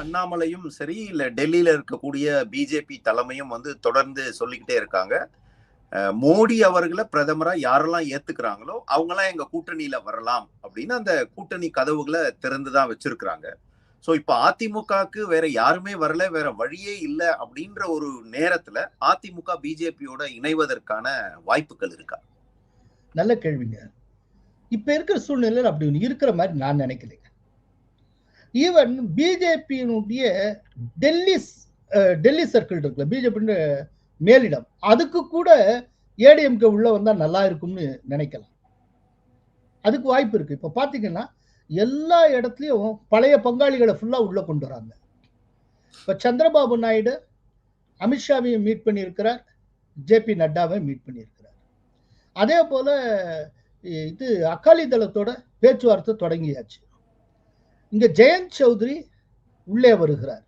அண்ணாமலையும் சரி இல்ல டெல்லியில இருக்கக்கூடிய பிஜேபி தலைமையும் வந்து தொடர்ந்து சொல்லிக்கிட்டே இருக்காங்க. மோடி அவர்களை பிரதமரா யாரெல்லாம் ஏத்துக்கிறாங்களோ அவங்கெல்லாம் எங்க கூட்டணியில வரலாம் அப்படின்னு அந்த கூட்டணி கதவுகளை திறந்துதான் வச்சிருக்கிறாங்க. சோ இப்ப அதிமுகக்கு வேற யாருமே வரல வேற வழியே இல்லை அப்படின்ற ஒரு நேரத்துல அதிமுக பிஜேபியோட இணைவதற்கான வாய்ப்புகள் இருக்கா? நல்ல கேள்விங்க. இப்ப இருக்கிற சூழ்நிலையில் அப்படி ஒன்று இருக்கிற மாதிரி நான் நினைக்கலைங்க ஈவன் பிஜேபியினுடைய டெல்லி டெல்லி சர்க்கிள் இருக்குல்ல பிஜேபி மேலிடம். அதுக்கு கூட ஏடிஎம்கே உள்ள வந்தா நல்லா இருக்கும்னு நினைக்கலாம். அதுக்கு வாய்ப்பு இருக்கு. இப்ப பாத்தீங்கன்னா எல்லா இடத்துலயும் பழைய பங்காளிகளை ஃபுல்லா உள்ள கொண்டு வராங்க. இப்ப சந்திரபாபு நாயுடு அமித்ஷாவையும் மீட் பண்ணியிருக்கிறார். ஜே பி நட்டாவை மீட் பண்ணியிருக்கிறார். அதே போல இது அகாலி தளத்தோட பேச்சுவார்த்தை தொடங்கியாச்சு. இங்க ஜெயந்த் சௌத்ரி உள்ளே வருகிறார்.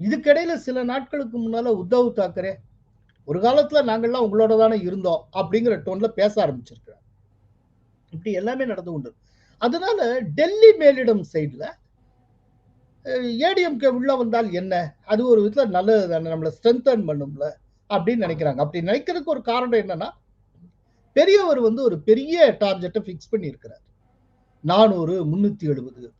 இதுக்கிடையில சில நாட்களுக்கு முன்னால உத்தவ் தாக்கரே ஒரு காலத்துல நாங்கள்லாம் உங்களோட தானே இருந்தோம் அப்படிங்கிற டோன்ல பேச ஆரம்பிச்சிருக்கிறார். இப்படி எல்லாமே நடந்து கொண்டு அதனால டெல்லி மேலிடம் சைட்ல ஏடிஎம்கே உள்ள வந்தால் என்ன? அது ஒரு விதத்துல நல்லது தானே நம்மளை ஸ்ட்ரென்தன் பண்ணும்ல அப்படின்னு நினைக்கிறாங்க. அப்படி நினைக்கிறதுக்கு ஒரு காரணம் என்னன்னா பெரியவர் வந்து ஒரு பெரிய டார்கெட்டை ஃபிக்ஸ் பண்ணியிருக்கிறார். நானூறு முன்னூத்தி எழுபது.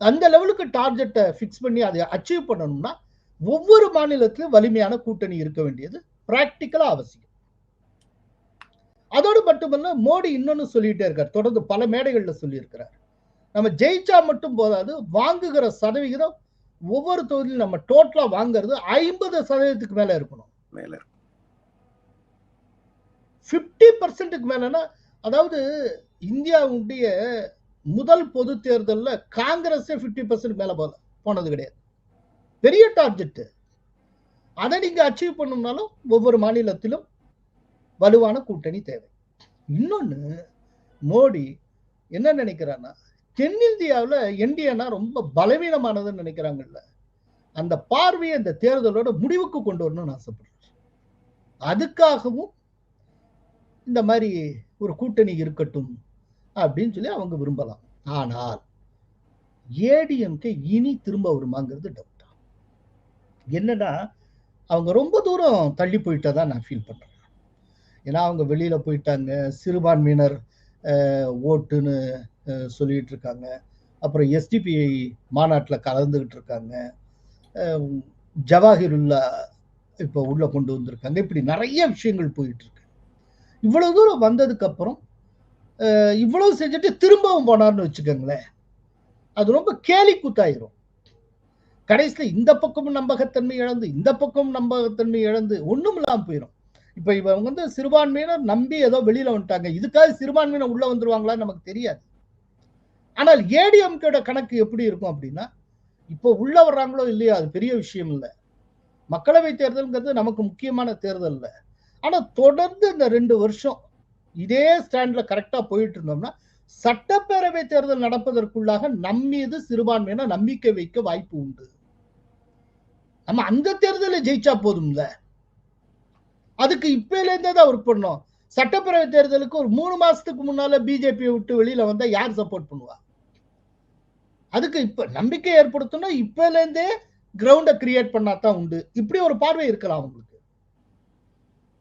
அந்த லெவலுக்கு டார்கெட்டை ஃபிக்ஸ் பண்ணி அதை அச்சீவ் பண்ணணும்னா ஒவ்வொரு மாநிலத்திலும் வலிமையான கூட்டணி இருக்க வேண்டியது பிராக்டிக்கலா அவசியம். அதோடு மட்டுமல்ல மோடி இன்னொன்னு சொல்லிட்டே இருக்கார் தொடர்ந்து பல மேடைகள்ல சொல்லியிருக்கிறார். நம்ம ஜெயிச்சா மட்டும் போதாது வாங்குகிற சதவிகிதம் ஒவ்வொரு தொகுதியிலும் நம்ம டோட்டலா வாங்குறது ஐம்பது சதவீதத்துக்கு மேல இருக்கணும். மேல பிப்டி பர்சன்ட்டுக்கு மேலனா அதாவது இந்தியாவுடைய முதல் பொது தேர்தலில் காங்கிரஸே ஃபிஃப்டி பர்சன்ட் மேலே போல போனது கிடையாது. பெரிய டார்கெட்டு அதை நீங்க அச்சீவ் பண்ணணும்னாலும் ஒவ்வொரு மாநிலத்திலும் வலுவான கூட்டணி தேவை. இன்னொன்னு மோடி என்ன நினைக்கிறான்னா தென்னிந்தியாவில் என்டிஏனா ரொம்ப பலவீனமானதுன்னு நினைக்கிறாங்கல்ல. அந்த பார்வையை இந்த தேர்தலோட முடிவுக்கு கொண்டு வரணும்னு ஆசைப்படுறேன் அதுக்காகவும் இந்த மாதிரி ஒரு கூட்டணி இருக்கட்டும் அப்படின்னு சொல்லி அவங்க விரும்பலாம். ஆனால் ஏடிஎம்கே இனி திரும்ப வருமாங்கிறது டவுட் என்னன்னா அவங்க ரொம்ப தூரம் தள்ளி போயிட்டதா நான் ஃபீல் பண்றேன். ஏன்னா அவங்க வெளியில போயிட்டாங்க. சிறுபான்மையினர் ஓட்டுன்னு சொல்லிட்டு இருக்காங்க. அப்புறம் எஸ்டிபிஐ மாநாட்டில் கலந்துகிட்டு இருக்காங்க. ஜவாஹிருல்லா இப்போ உள்ள கொண்டு வந்திருக்காங்க. இப்படி நிறைய விஷயங்கள் போயிட்டு இருக்கு. இவ்வளவு தூரம் வந்ததுக்கு அப்புறம் இவ்வளவு செஞ்சுட்டு திரும்பவும் போனார்னு வச்சுக்கோங்களேன். அது ரொம்ப கேலி கூத்தாயிரும். கடைசியில் இந்த பக்கமும் நம்பகத்தன்மை இழந்து இந்த பக்கமும் நம்பகத்தன்மை இழந்து ஒன்றும் இல்லாமல் போயிடும் இப்போ இவங்க வந்து சிறுபான்மையினர் நம்பி ஏதோ வெளியில வந்துட்டாங்க. இதுக்காக சிறுபான்மையினர் உள்ள வந்துருவாங்களான்னு நமக்கு தெரியாது. ஆனால் ஏடிஎம்கேட கணக்கு எப்படி இருக்கும் அப்படின்னா இப்போ உள்ள வர்றாங்களோ இல்லையோ அது பெரிய விஷயம் இல்லை. மக்களவை தேர்தலுங்கிறது நமக்கு முக்கியமான தேர்தல் இல்லை. ஆனால் தொடர்ந்து இந்த ரெண்டு வருஷம் இதே ஸ்டாண்ட்ல கரெக்டா போயிட்டு இருந்தோம்னா சட்டப்பேரவை தேர்தல் நடப்பதற்குள்ளாக நம் மீது சிறுபான்மையினர் நம்பிக்கை வைக்க வாய்ப்பு உண்டு. நம்ம அந்த தேர்தலில் ஜெயிச்சா போதும்ல? அதுக்கு இப்பல இருந்தே தான் ஒர்க் பண்ணோம். சட்டப்பேரவை தேர்தலுக்கு ஒரு மூணு மாசத்துக்கு முன்னால பிஜேபியை விட்டு வெளியில வந்தா யார் சப்போர்ட் பண்ணுவா? அதுக்கு இப்ப நம்பிக்கை ஏற்படுத்தணும் இப்பல இருந்தே கிரவுண்டை கிரியேட் பண்ணாதான் உண்டு. இப்படி ஒரு பார்வை இருக்கலாம் அவங்களுக்கு.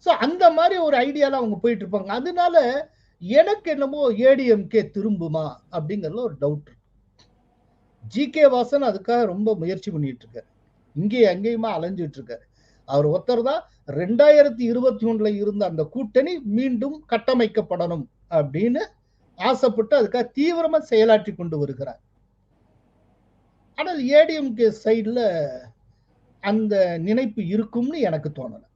ஸோ அந்த மாதிரி ஒரு ஐடியாவில் அவங்க போயிட்டு இருப்பாங்க. அதனால எனக்கு என்னமோ ஏடிஎம்கே திரும்புமா அப்படிங்கிறது ஒரு டவுட் ஜி கே வாசன் அதுக்காக ரொம்ப முயற்சி பண்ணிட்டு இருக்காரு. இங்கேயும் அங்கேயுமா அலைஞ்சிட்டு இருக்காரு. அவர் ஒருத்தர் தான் ரெண்டாயிரத்தி இருபத்தி ஒண்ணுல இருந்த அந்த கூட்டணி மீண்டும் கட்டமைக்கப்படணும் அப்படின்னு ஆசைப்பட்டு அதுக்காக தீவிரமா செயலாற்றி கொண்டு வருகிறார். ஆனால் ஏடிஎம்கே சைடில் அந்த நினைப்பு இருக்கும்னு எனக்கு தோணலை.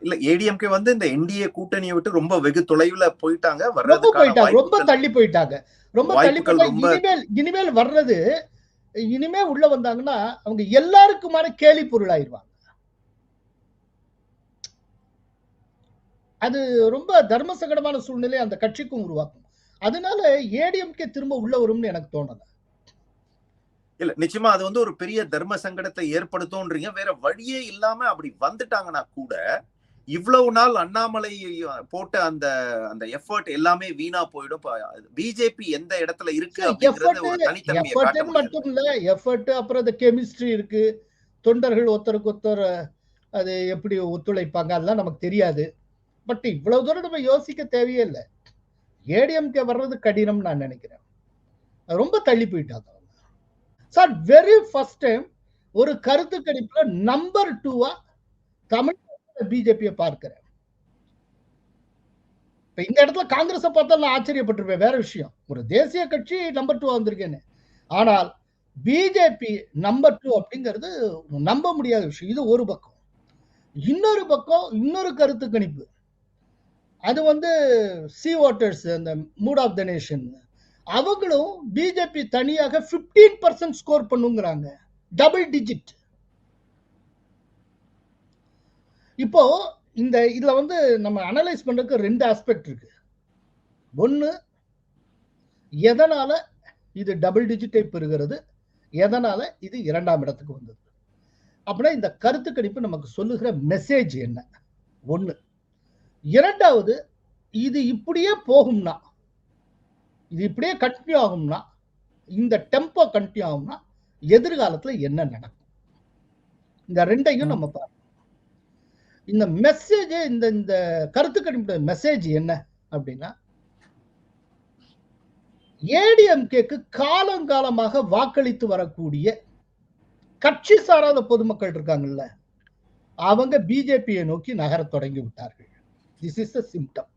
இல்ல ஏடிஎம்கே வந்து இந்த என்டிஏ கூட்டணியை விட்டு ரொம்ப வெகு தொலைவுல போயிட்டாங்க. ரொம்ப போயிட்டாங்க. ரொம்ப தள்ளி போயிட்டாங்க. ரொம்ப தள்ளி போயிட்டாங்க. இனிமேல் இனிமேல் வர்றது இனிமே உள்ள வந்தாங்கன்னா அவங்க எல்லாருக்குமான கேலி பொருள் ஆயிடுவாங்க. அது ரொம்ப தர்ம சங்கடமான சூழ்நிலை அந்த கட்சிக்கும் உருவாக்கும். அதனால ஏடிஎம்கே திரும்ப உள்ள வரும்னு எனக்கு தோணல. இல்ல நிச்சயமா அது வந்து ஒரு பெரிய தர்ம சங்கடத்தை ஏற்படுத்தும்ன்றீங்க. வேற வழியே இல்லாம அப்படி வந்துட்டாங்கன்னா கூட இவ்வளவு நாள் அண்ணாமலை போட்ட அந்த அந்த எஃபர்ட் எல்லாமே வீணா போயிடும். பிஜேபி எந்த இடத்துல இருக்கு அப்படிங்கறது மட்டும் இல்ல எஃபர்ட் அப்புறம் இந்த கெமிஸ்ட்ரி இருக்கு. தொண்டர்கள் ஒருத்தருக்கு ஒருத்தர் அது எப்படி ஒத்துழைப்பாங்க அதெல்லாம் நமக்கு தெரியாது. பட் இவ்வளவு தூரம் நம்ம யோசிக்க தேவையே இல்லை. ஏடிஎம்கே வர்றது கடினம் நான் நினைக்கிறேன். ரொம்ப தள்ளி போயிட்டாங்க சார் வெரி ஃபர்ஸ்ட் டைம் ஒரு கருத்து கணிப்புல நம்பர் டூவா தமிழ்நாட்டில் பிஜேபியை பார்க்கிறேன். இப்போ இந்த இடத்துல காங்கிரஸை பார்த்தா நான் ஆச்சரியப்பட்டிருப்பேன். வேற விஷயம். ஒரு தேசிய கட்சி நம்பர் டூ வந்திருக்கேன்னு. ஆனால் பிஜேபி நம்பர் டூ அப்படிங்கிறது நம்ப முடியாத விஷயம். இது ஒரு பக்கம். இன்னொரு பக்கம் இன்னொரு கருத்து கணிப்பு. அது வந்து சி ஓட்டர்ஸ் அந்த மூட் ஆஃப் த நேஷன் அவங்களும் பிஜேபி தனியாக பிப்டீன் பர்சன்ட் ஸ்கோர் பண்ணுங்கிறாங்க. டபுள் டிஜிட் இப்போ இந்த இதில் வந்து நம்ம அனலைஸ் பண்ணுறதுக்கு ரெண்டு ஆஸ்பெக்ட் இருக்கு. ஒன்று எதனால இது டபுள் டிஜிட்டை பெறுகிறது? எதனால இது இரண்டாம் இடத்துக்கு வந்தது? அப்படின்னா இந்த கருத்து கணிப்பு நமக்கு சொல்லுகிற மெசேஜ் என்ன? ஒன்று இரண்டாவது இது இப்படியே போகும்னா இது இப்படியே கண்டினியூ ஆகும்னா இந்த டெம்போ கண்டினியூ ஆகும்னா எதிர்காலத்துல என்ன நடக்கும்? இந்த ரெண்டையும் நம்ம பார்க்கணும். இந்த மெசேஜ் இந்த இந்த கருத்து மெசேஜ் என்ன அப்படின்னா ஏடிஎம்கேக்கு காலங்காலமாக வாக்களித்து வரக்கூடிய கட்சி சாராத பொதுமக்கள் இருக்காங்கல்ல அவங்க பிஜேபியை நோக்கி நகர தொடங்கி விட்டார்கள். திஸ் இஸ் சிம்டம்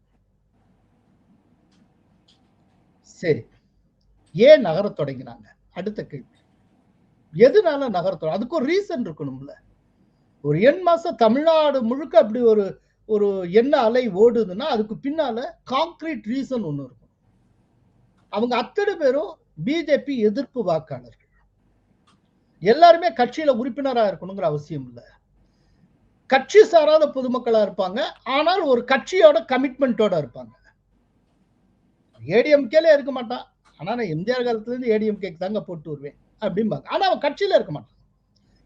சரி. ஏன் நகர தொடங்கினாங்க? அடுத்த கேள்வி. எதனால நகர தொடங்க அதுக்கு ஒரு ரீசன் இருக்கணும்ல. ஒரு எண் மாசம் தமிழ்நாடு முழுக்க அப்படி ஒரு ஒரு எண்ண அலை ஓடுதுன்னா அதுக்கு பின்னால காங்கிரீட் ரீசன் ஒன்று இருக்கும் அவங்க அத்தனை பேரும் பிஜேபி எதிர்ப்பு வாக்காளர்கள். எல்லாருமே கட்சியில உறுப்பினராக இருக்கணுங்கிற அவசியம் இல்லை. கட்சி சாராத பொதுமக்களா இருப்பாங்க. ஆனால் ஒரு கட்சியோட கமிட்மெண்ட்டோட இருப்பாங்க. ஏடிஎம்கேல இருக்க மாட்டான். ஆனால் நான் எம்ஜிஆர் காலத்துலேருந்து ஏடிஎம்கேக்கு தாங்க போட்டு வருவேன் அப்படிம்பாங்க ஆனால் அவன் கட்சியில் இருக்க மாட்டான்.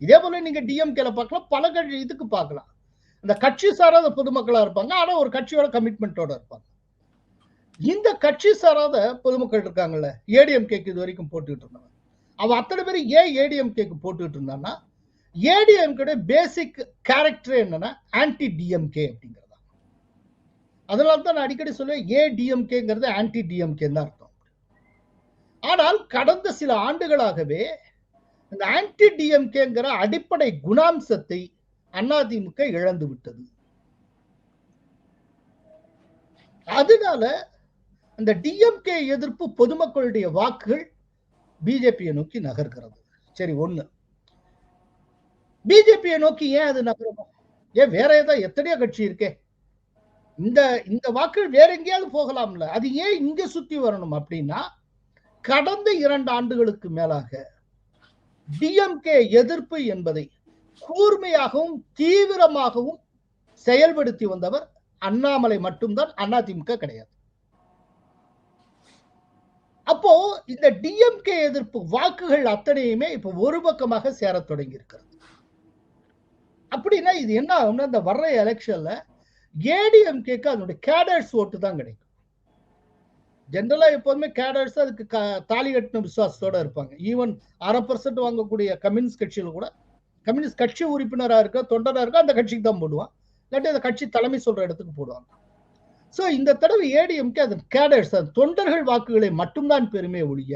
இதே போல் நீங்கள் டிஎம்கேல பார்க்கலாம் பல கட்சி இதுக்கு பார்க்கலாம். இந்த கட்சி சாராத பொதுமக்களாக இருப்பாங்க ஆனால் ஒரு கட்சியோட கமிட்மெண்ட்டோட இருப்பாங்க. இந்த கட்சி சாராத பொதுமக்கள் இருக்காங்கல்ல ஏடிஎம்கேக்கு இது வரைக்கும் போட்டுக்கிட்டு இருந்தாங்க அவன் அத்தனை பேர் ஏன் ஏடிஎம்கேக்கு போட்டுக்கிட்டு இருந்தான்னா ஏடிஎம்கேட பேசிக் கேரக்டர் என்னன்னா ஆன்டி டிஎம்கே அப்படிங்கிறதா அதனால தான் நான் அடிக்கடி சொல்லுவேன் ஏடிஎம்கேங்கிறது ஆன்டி டிஎம்கே தான் அர்த்தம். ஆனால் கடந்த சில ஆண்டுகளாகவே இந்த ஆன்டி டிஎம்கேங்கிற அடிப்படை குணாம்சத்தை அதிமுக இழந்து விட்டது. அதனால அந்த டிஎம்கே எதிர்ப்பு பொதுமக்களுடைய வாக்குகள் பிஜேபியை நோக்கி நகர்கிறது. சரி ஒண்ணு. பிஜேபியை நோக்கி ஏன் அது நகரணும்? ஏன் வேற ஏதாவது எத்தனையோ கட்சி இருக்கே. இந்த இந்த வாக்குகள் வேற எங்கேயாவது போகலாம்ல. அது ஏன் இங்க சுத்தி வரணும் அப்படின்னா கடந்த இரண்டு ஆண்டுகளுக்கு மேலாக டிஎம்கே எதிர்ப்பு என்பதை கூர்மையாகவும் தீவிரமாகவும் செயல்படுத்தி வந்தவர் அண்ணாமலை மட்டும்தான் அதிமுக கிடையாது. அப்போ இந்த டிஎம்கே எதிர்ப்பு வாக்குகள் அத்தனையுமே இப்ப ஒரு பக்கமாக சேர தொடங்கி இருக்கிறது அப்படின்னா இது என்ன ஆகும்னா இந்த வர்ற எலெக்ஷன்ல ஏடிஎம்கேக்கு அதனுடைய கேடர்ஸ் ஓட்டு தான் கிடைக்கும். ஜென்ரலா எப்போதுமே கேடர்ஸ் அதுக்கு க தாலி கட்டின விசுவாசத்தோட இருப்பாங்க. ஈவன் அரை பர்சன்ட் வாங்கக்கூடிய கம்யூனிஸ்ட் கட்சியில் கூட கம்யூனிஸ்ட் கட்சி உறுப்பினராக இருக்க தொண்டராக இருக்க அந்த கட்சிக்கு தான் போடுவான். இல்லாட்டி அந்த கட்சி தலைமை சொல்ற இடத்துக்கு போடுவாங்க. ஸோ இந்த தடவை ஏடிஎம்கே அதன் கேடர்ஸ் தொண்டர்கள் வாக்குகளை மட்டும்தான் பெருமை ஒழிய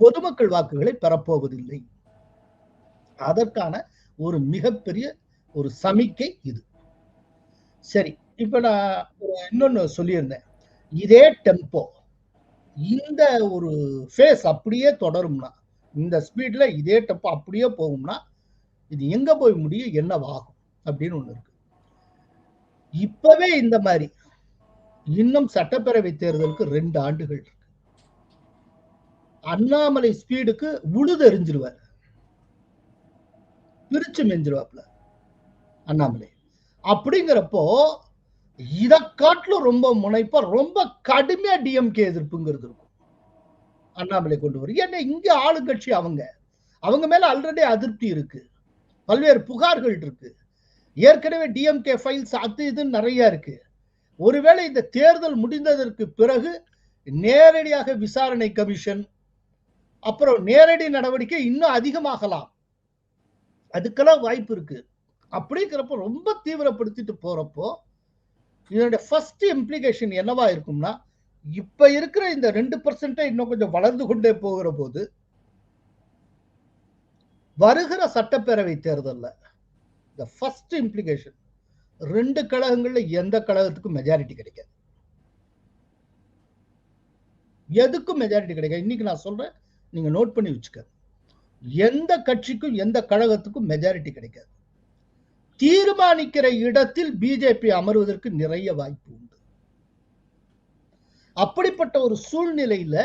பொதுமக்கள் வாக்குகளை பெறப்போவதில்லை. அதற்கான ஒரு மிகப்பெரிய ஒரு சமிக்கை இது. சரி இப்போ நான் இன்னொன்னு சொல்லியிருந்தேன். இதே டெம்போ இந்த ஒரு ஃபேஸ் அப்படியே தொடரும்னா இந்த ஸ்பீடில் இதே டெம்போ அப்படியே போகும்னா இது எங்கே போய் முடியும் என்னவாகும் அப்படின்னு ஒன்று இருக்கு. இப்பவே இந்த மாதிரி இன்னும் சட்டப்பேரவை தேர்தலுக்கு ரெண்டு ஆண்டுகள் இருக்கு. அண்ணாமலை ஸ்பீடுக்கு உழுதெறிஞ்சிருவார் பிரிச்சு மெஞ்சிருவாப்ல அண்ணாமலை. அப்படிங்கிறப்போ இதை காட்டிலும் ரொம்ப முனைப்பா ரொம்ப கடுமையா டிஎம்கே எதிர்ப்புங்கிறது இருக்கும். அண்ணாமலை கொண்டு வரும். ஏன்னா இங்க ஆளுங்கட்சி அவங்க. அவங்க மேல ஆல்ரெடி அதிருப்தி இருக்கு. பல்வேறு புகார்கள் இருக்கு. ஏற்கனவே டிஎம்கே ஃபைல்ஸ் அது இதுன்னு நிறைய இருக்கு. ஒருவேளை இந்த தேர்தல் முடிந்ததற்கு பிறகு நேரடியாக விசாரணை கமிஷன் அப்புறம் நேரடி நடவடிக்கை இன்னும் அதிகமாகலாம். அதுக்கெல்லாம் வாய்ப்பு இருக்கு. அப்படிங்கிறப்போ ரொம்ப தீவிரப்படுத்திட்டு போறப்போ இதனுடைய ஃபர்ஸ்ட் இம்ப்ளிகேஷன் என்னவா இருக்கும்னா இப்ப இருக்கிற இந்த ரெண்டு பர்சன்ட் இன்னும் கொஞ்சம் வளர்ந்து கொண்டே போகிற போது வருகிற சட்டப்பேரவை தேர்தலில் இந்த ஃபர்ஸ்ட் இம்ப்ளிகேஷன் ரெண்டு கழகங்கள்ல எந்த கழகத்துக்கும் மெஜாரிட்டி கிடைக்காது. எதுக்கும் மெஜாரிட்டி கிடைக்காது. இன்னைக்கு நான் சொல்றேன் நீங்க நோட் பண்ணி வச்சுக்க எந்த கட்சிக்கும் எந்த கழகத்துக்கும் மெஜாரிட்டி கிடைக்காது. தீர்மானிக்கிற இடத்தில் பிஜேபி அமர்வதற்கு நிறைய வாய்ப்பு உண்டு. அப்படிப்பட்ட ஒரு சூழ்நிலையில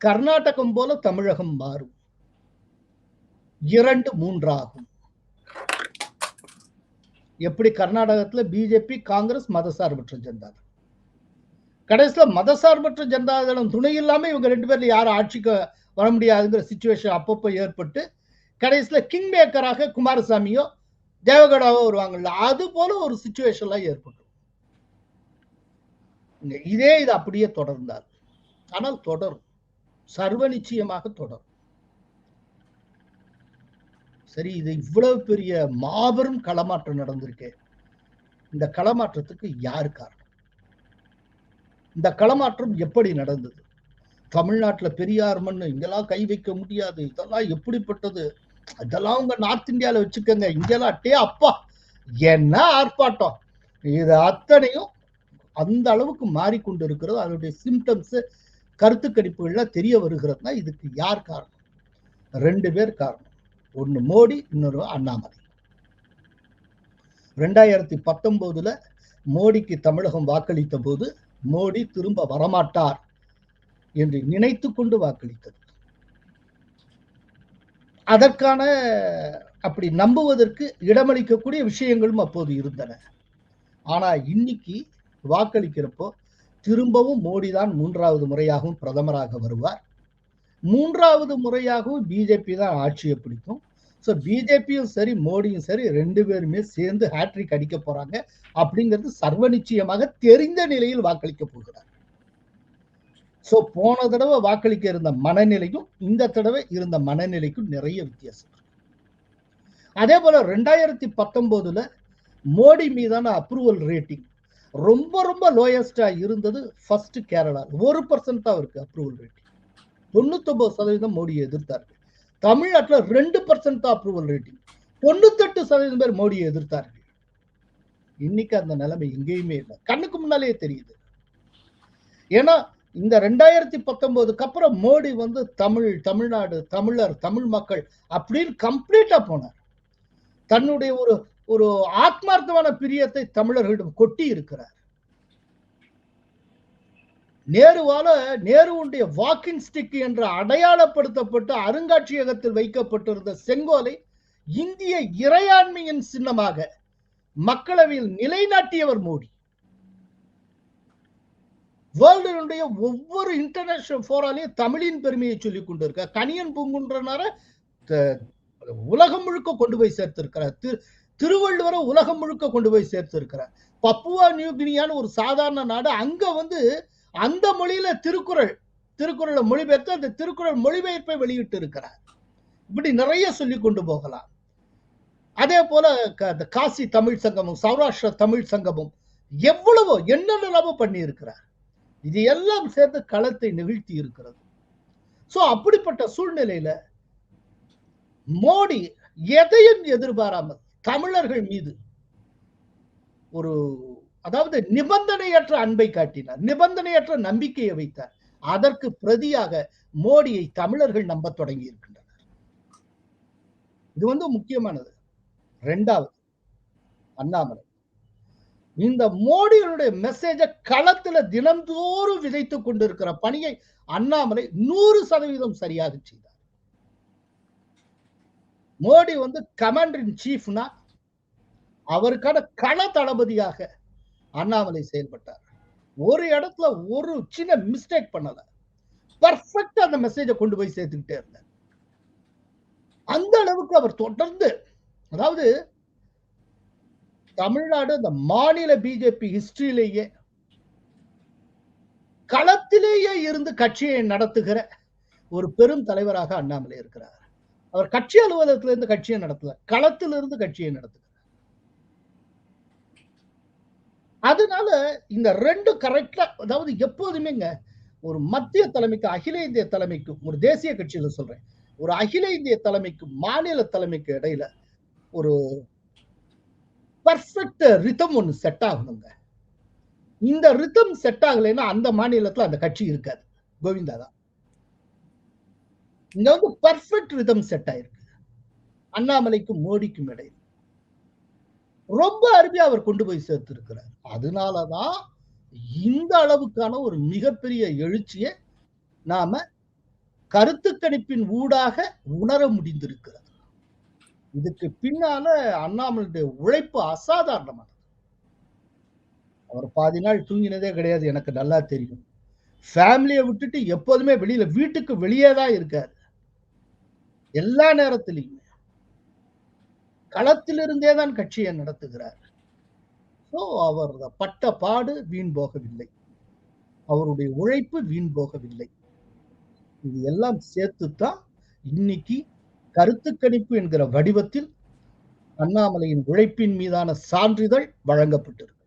கர்நாடகம் போல தமிழகம் மாறும். இரண்டு மூன்றாகும். எப்படி கர்நாடகத்துல பிஜேபி காங்கிரஸ் மதசார்பற்ற ஜனதா கடைசியில மதசார்பற்ற ஜனதாதளம் துணை இல்லாம இவங்க ரெண்டு பேர்ல யாரும் ஆட்சிக்கு வர முடியாதுங்கிற சுச்சுவேஷன் அப்பப்போ ஏற்பட்டு கடைசியில கிங் மேக்கராக குமாரசாமியோ தேவகடாவோ வருவாங்கல்ல அது போல ஒரு சுச்சுவேஷன்லாம் ஏற்பட்டு இதே இது அப்படியே தொடர்ந்தார் ஆனால் தொடரும். சர்வ நிச்சயமாக தொடரும். சரி இது இவ்வளவு பெரிய மாபெரும் களமாற்றம் நடந்திருக்கு. இந்த களமாற்றத்துக்கு யார் காரணம்? இந்த களமாற்றம் எப்படி நடந்தது? தமிழ்நாட்டுல பெரியார் மண்ணு இங்கெல்லாம் கை வைக்க முடியாது இதெல்லாம் எப்படிப்பட்டது? அதெல்லாம் உங்க நார்த் இந்தியால வச்சுக்கோங்க. இங்கெல்லாம் அட்டே அப்பா. என்ன ஆர்ப்பாட்டம்? இது அத்தனையும் அந்த அளவுக்கு மாறிக்கொண்டு இருக்கிறது அதனுடைய சிம்டம்ஸ் கருத்து கணிப்புகள்ல தெரிய வருகிறதுனா இதுக்கு யார் காரணம்? ரெண்டு பேர் காரணம். ஒன்னு மோடி இன்னொரு அண்ணாமலை. ரெண்டாயிரத்தி பத்தொன்பதுல மோடிக்கு தமிழகம் வாக்களித்த போது மோடி திரும்ப வரமாட்டார் என்று நினைத்து கொண்டு வாக்களித்தது. அதற்கான அப்படி நம்புவதற்கு இடமளிக்கக்கூடிய விஷயங்களும் அப்போது இருந்தன. ஆனா இன்னைக்கு வாக்களிக்கிறப்போ திரும்பவும் மோடி தான் மூன்றாவது முறையாகவும் பிரதமராக வருவார். மூன்றாவது முறையாகவும் பிஜேபி தான் ஆட்சியை பிடிக்கும். ஸோ பிஜேபியும் சரி மோடியும் சரி ரெண்டு பேருமே சேர்ந்து ஹேட்ரிக் அடிக்க போறாங்க அப்படிங்கிறது சர்வ நிச்சயமாக தெரிந்த நிலையில் வாக்களிக்க போகிறார். ஸோ போன தடவை வாக்களிக்க இருந்த மனநிலையும் இந்த தடவை இருந்த மனநிலைக்கும் நிறைய வித்தியாசம். அதே போல ரெண்டாயிரத்தி பத்தொன்பதுல மோடி மீதான அப்ரூவல் ரேட்டிங் ரொம்ப ரொம்ப லோயஸ்டா இருந்தது ஃபர்ஸ்ட் கேரளா. ஒரு பர்சன்ட் தான் இருக்கு அப்ரூவல் ரேட்டிங் தொண்ணூத்தொன்பது சதவீதம் மோடியை எதிர்த்தார்கள் தமிழ்நாட்டில் ரெண்டு பர்சன்ட் தான் அப்ரூவல் ரேட்டிங் தொண்ணூத்தெட்டு சதவீதம் பேர் மோடியை எதிர்த்தார்கள். இன்னைக்கு அந்த நிலைமை எங்கேயுமே இல்லை. கண்ணுக்கு முன்னாலேயே தெரியுது. ஏன்னா இந்த ரெண்டாயிரத்தி பத்தொன்பதுக்கு அப்புறம் மோடி வந்து தமிழ் தமிழ்நாடு தமிழர் தமிழ் மக்கள் அப்படின்னு கம்ப்ளீட்டா போனார். தன்னுடைய ஒரு ஒரு ஆத்மார்த்தமான பிரியத்தை தமிழர்களிடம் கொட்டி இருக்கிறார். நேருவால நேருவுடைய வாக்கிங் ஸ்டிக் என்று அடையாளப்படுத்தப்பட்டு அருங்காட்சியகத்தில் வைக்கப்பட்டிருந்த செங்கோலை இந்திய இறையாண்மையின் சின்னமாக மக்களவையில் நிலைநாட்டியவர் மோடி. வேர்ல்டுடைய ஒவ்வொரு இன்டர்நேஷனல் போராலையும் தமிழின் பெருமையை சொல்லிக் கொண்டிருக்க கனியன் பூங்குன்றனார உலகம் முழுக்க கொண்டு போய் சேர்த்திருக்கிறார். திரு திருவள்ளுவரை உலகம் முழுக்க கொண்டு போய் சேர்த்திருக்கிறார். பப்புவா நியூ கினியான்னு ஒரு சாதாரண நாடு அங்க வந்து அந்த மொழியில திருக்குறள் திருக்குறளை மொழிபெயர்த்து அந்த திருக்குறள் மொழிபெயர்ப்பை வெளியிட்டு இருக்கிறார். இப்படி நிறைய சொல்லி கொண்டு போகலாம். அதே போல காசி தமிழ் சங்கமும் சௌராஷ்டிர தமிழ் சங்கமும் எவ்வளவோ என்னென்னவோ பண்ணி இருக்கிறார் இது எல்லாம் சேர்ந்து களத்தை நிகழ்த்தி இருக்கிறது. சோ அப்படிப்பட்ட சூழ்நிலையில மோடி எதையும் எதிர்பாராமல் தமிழர்கள் மீது ஒரு அதாவது நிபந்தனையற்ற அன்பை காட்டினார். நிபந்தனையற்ற நம்பிக்கையை வைத்தார். அதற்கு பிரதியாக மோடியை தமிழர்கள் நம்ப தொடங்கி இருக்கின்றனர். இது வந்து முக்கியமானது. ரெண்டாவது அண்ணாமலை. இந்த மோடிகளுடைய மெசேஜ களத்துல தினந்தோறும் விதைத்து கொண்டிருக்கிற பணியை அண்ணாமலை நூறு சதவீதம் சரியாக செய்தார். மோடி வந்து கமாண்டர் இன் சீஃப்னா அவருக்கான கள தளபதியாக அண்ணாமலை செயல்பட்டார். ஒரு இடத்துல ஒரு சின்ன மிஸ்டேக் பண்ணல. பர்ஃபெக்டா அந்த மெசேஜை கொண்டு போய் சேர்த்துக்கிட்டே இருந்தார். அந்த அளவுக்கு அவர் தொடர்ந்து அதாவது தமிழ்நாடு அந்த மாநில பிஜேபி ஹிஸ்டரியிலேயே களத்திலேயே இருந்து கட்சியை நடத்துகிற ஒரு பெரும் தலைவராக அண்ணாமலை இருக்கிறார். அவர் கட்சி அலுவலகத்திலிருந்து கட்சியை நடத்தல களத்திலிருந்து கட்சியை நடத்துகிறார். அதனால இந்த ரெண்டு கரெக்டா அதாவது எப்போதுமேங்க ஒரு மத்திய தலைமைக்கு அகில இந்திய தலைமைக்கும் ஒரு தேசிய கட்சியில சொல்றேன் ஒரு அகில இந்திய தலைமைக்கும் மாநில தலைமைக்கு இடையில ஒரு பர்ஃபெக்ட் ரிதம் ஒன்று செட் ஆகணுங்க. இந்த ரிதம் செட் ஆகலைன்னா அந்த மாநிலத்துல அந்த கட்சி இருக்காது. கோவிந்தா தான். இங்க வந்து பர்ஃபெக்ட் ரிதம் செட் ஆயிருக்கு. அண்ணாமலைக்கும் மோடிக்கும் இடையில். ரொம்ப அருமையா அவர் கொண்டு போய் சேர்த்திருக்கிறார். அதனாலதான் இந்த அளவுக்கான ஒரு மிகப்பெரிய எழுச்சியை நாம கருத்து கணிப்பின் ஊடாக உணர முடிந்திருக்கிறது. இதுக்கு பின்னால அண்ணாமலையுடைய உழைப்பு அசாதாரணமானது. அவர் பாதி நாள் தூங்கினதே கிடையாது எனக்கு நல்லா தெரியும். ஃபேமிலியை விட்டுட்டு எப்போதுமே வெளியில வீட்டுக்கு வெளியே தான் இருக்காரு. எல்லா நேரத்திலையும். களத்திலிருந்தே தான் கட்சியை நடத்துகிறார். ஸோ அவர் பட்ட பாடு வீண் போகவில்லை. அவருடைய உழைப்பு வீண் போகவில்லை. இது எல்லாம் சேர்த்துத்தான் இன்னைக்கு கருத்து கணிப்பு என்கிற வடிவத்தில் அண்ணாமலையின் உழைப்பின் மீதான சான்றிதழ் வழங்கப்பட்டிருக்கு.